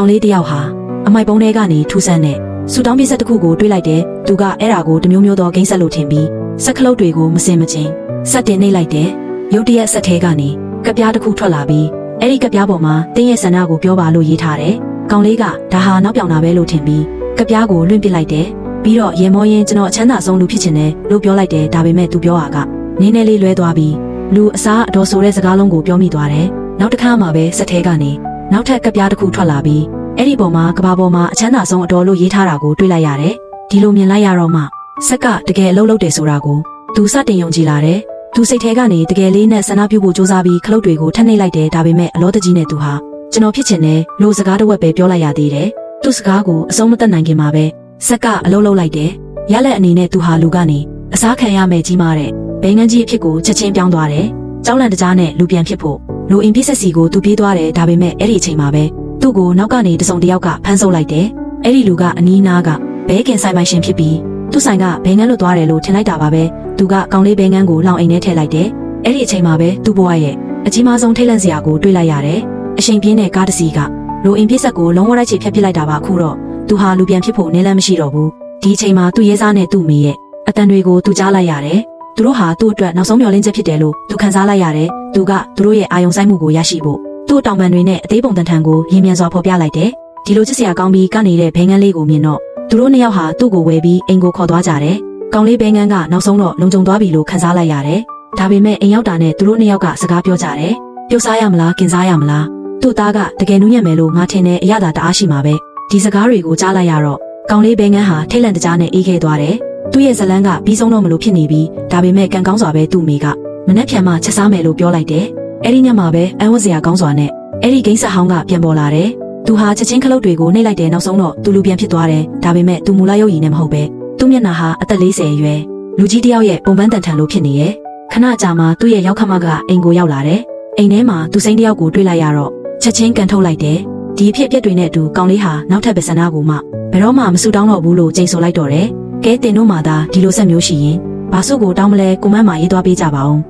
ကောင်လေးတစ်ယောက်ဟာအမိုက်ပုံးထဲကနေထူဆန်းတဲ့ဆူတောင်းပစ္စက်တစ်ခုကိုတွေးလိုက်တယ်သူကအဲ့ဒါကိုတမျိုးမျိုးသောဂိမ်းဆက်လို့ထင်ပြီးစက်ခလုတ်တွေကိုမစင်မချင်းဆက်တင်နှိပ်လိုက်တယ်ရုတ်တရက်ဆက်ထဲကနေကပြားတစ်ခုထွက်လာပြီးအဲ့ဒီကပြားပေါ်မှာတင်းရဲ့ဆန္ဒကိုပြောပါလို့ရေးထားတယ်ကောင်လေးကဒါဟာနောက်ပြောင်တာပဲလို့ထင်ပြီးကပြားကိုလွင့်ပစ်လိုက်တယ်ပြီးတော့ရေမောရင်ကျွန်တော်အချမ်းသာဆုံးလူဖြစ်ချင်တယ်လို့ပြောလိုက်တယ်ဒါပေမဲ့သူပြောတာကနင်းနေလေးလွဲသွားပြီးလူအစားအတော်ဆိုတဲ့စကားလုံးကိုပြောမိသွားတယ်နောက်တစ်ခါမှပဲဆက်ထဲကနေ နောက်ထပ်ကပြားတစ်ခုထွက်လာပြီးအဲ့ဒီပေါ်မှာကဘာပေါ်မှာအချမ်းသာဆုံးအတော်လို့ရေးထားတာကိုတွေ့လိုက်ရတယ်ဒီလိုမြင်လိုက်ရတော့မှဆက်ကတကယ်အလုပ်လုပ်တယ်ဆိုတာကိုသူစတင်ယုံကြည်လာတယ်သူစိတ်ထဲကနေတကယ်လေးနဲ့ဆန္ဒပြုဖို့စူးစမ်းပြီးခလုတ်တွေကိုထပ်နှိပ်လိုက်တယ်ဒါပေမဲ့အလောတကြီးနဲ့သူဟာကျွန်တော်ဖြစ်ချင်တယ်လို့စကားတစ်ဝက်ပဲပြောလိုက်ရသေးတယ်သူစကားကိုအဆုံးမသက်နိုင်ခင်မှာပဲဆက်ကအလုပ်လုပ်လိုက်တယ်ရလက်အနေနဲ့သူဟာလူကနေအစားခံရမယ်ကြီးမားတဲ့ဘဲငန်းကြီးအဖြစ်ကိုချက်ချင်းပြောင်းသွားတယ်ကြောက်လန့်တကြားနဲ့လူပြန်ဖြစ်ဖို့ လူအင်ပြစ်ဆက်စီကိုသူပြေးသွားတယ်ဒါပေမဲ့အဲ့ဒီအချိန်မှာပဲသူ့ကိုနောက်ကနေတစုံတစ်ယောက်ကဖမ်းဆုပ်လိုက်တယ်အဲ့ဒီလူကအနီးနားကဘဲကင်ဆိုင်ပိုင်ရှင်ဖြစ်ပြီးသူ့ဆိုင်ကဘဲငန်းလွတ်သွားတယ်လို့ထင်လိုက်တာပါပဲသူကကောင်လေးဘဲငန်းကိုလောင်အိမ်ထဲထည့်လိုက်တယ်အဲ့ဒီအချိန်မှာပဲသူ့ဘဝရဲ့အကြီးမားဆုံးထိတ်လန့်စရာကိုတွေ့လိုက်ရတယ်အချိန်ပြင်းတဲ့ကားတစ်စီးကလူအင်ပြစ်ဆက်ကိုလုံးဝတိုက်ချေဖျက်ပစ်လိုက်တာပါအခုတော့သူဟာလူပြန်ဖြစ်ဖို့နည်းလမ်းမရှိတော့ဘူးဒီအချိန်မှာသူ့ရဲစားနဲ့သူ့မိရဲ့အတန်တွေကိုသူကြားလိုက်ရတယ် သူတို့ဟာသူ့အတွက်နောက်ဆုံးမျှော်လင့်ချက်ဖြစ်တယ်လို့သူခံစားလိုက်ရတယ်သူကသူတို့ရဲ့အာယုံဆိုင်မှုကိုရရှိဖို့သူ့တောင်ပံတွေနဲ့အသေးပုံတန်ထန်ကိုရင်မြန်စွာဖော်ပြလိုက်တယ်ဒီလိုချစ်စရာကောင်းပြီးကနေတဲ့ဘဲငန်းလေးကိုမြင်တော့သူတို့နှစ်ယောက်ဟာသူ့ကိုဝယ်ပြီးအိမ်ကိုခေါ်သွားကြတယ်ကောင်လေးဘဲငန်းကနောက်ဆုံးတော့လုံခြုံသွားပြီလို့ခံစားလိုက်ရတယ်ဒါပေမဲ့အိမ်ရောက်တာနဲ့သူတို့နှစ်ယောက်ကစကားပြောကြတယ်ပြုတ်စားရမလားกินစားရမလားသူ့သားကတကယ်နူးညံ့မယ်လို့ငါထင်တယ်အရသာတအားရှိမှာပဲဒီစကားတွေကိုကြားလိုက်ရတော့ကောင်လေးဘဲငန်းဟာထိတ်လန့်တကြားနဲ့အေးခဲ့သွားတယ် သူ့ရဲ့ဇလန်းကပြီးဆုံးတော့မလို့ဖြစ်နေပြီးဒါပေမဲ့ကံကောင်းစွာပဲသူ့မိကမနှက်ဖြန်မှချက်စားမယ်လို့ပြောလိုက်တယ်အဲ့ဒီညမှာပဲအံဝတ်စရာကောင်းစွာနဲ့အဲ့ဒီဂိမ်းဆက်ဟောင်းကပြန်ပေါ်လာတယ်သူဟာချက်ချင်းခလုတ်တွေကိုနှိပ်လိုက်တယ်နောက်ဆုံးတော့သူလူပြန်ဖြစ်သွားတယ်ဒါပေမဲ့သူမူလရုပ်ရည်နဲ့မဟုတ်ပဲသူ့မျက်နှာဟာအသက်40အရွယ်လူကြီးတစ်ယောက်ရဲ့ပုံပန်းတန်ထန်လို့ဖြစ်နေရဲ့ခဏကြာမှသူ့ရဲ့ရောက်ခမကအိမ်ကိုရောက်လာတယ်အိမ်ထဲမှာသူစိမ့်တစ်ယောက်ကိုတွေ့လိုက်ရတော့ချက်ချင်းကန်ထုတ်လိုက်တယ်ဒီအဖြစ်အပျက်တွေနဲ့အတူကောင်လေးဟာနောက်ထပ်ပဲဆန္ဒကိုမှဘယ်တော့မှမဆူတောင်းတော့ဘူးလို့ကြိမ်ဆိုလိုက်တော့တယ် ကဲတင်တို့မှသာဒီလိုဆက်မျိုးရှိရင်ဘာစုကိုတောင်းမလဲကိုမန်းမာရေးသွားပေးကြပါအောင်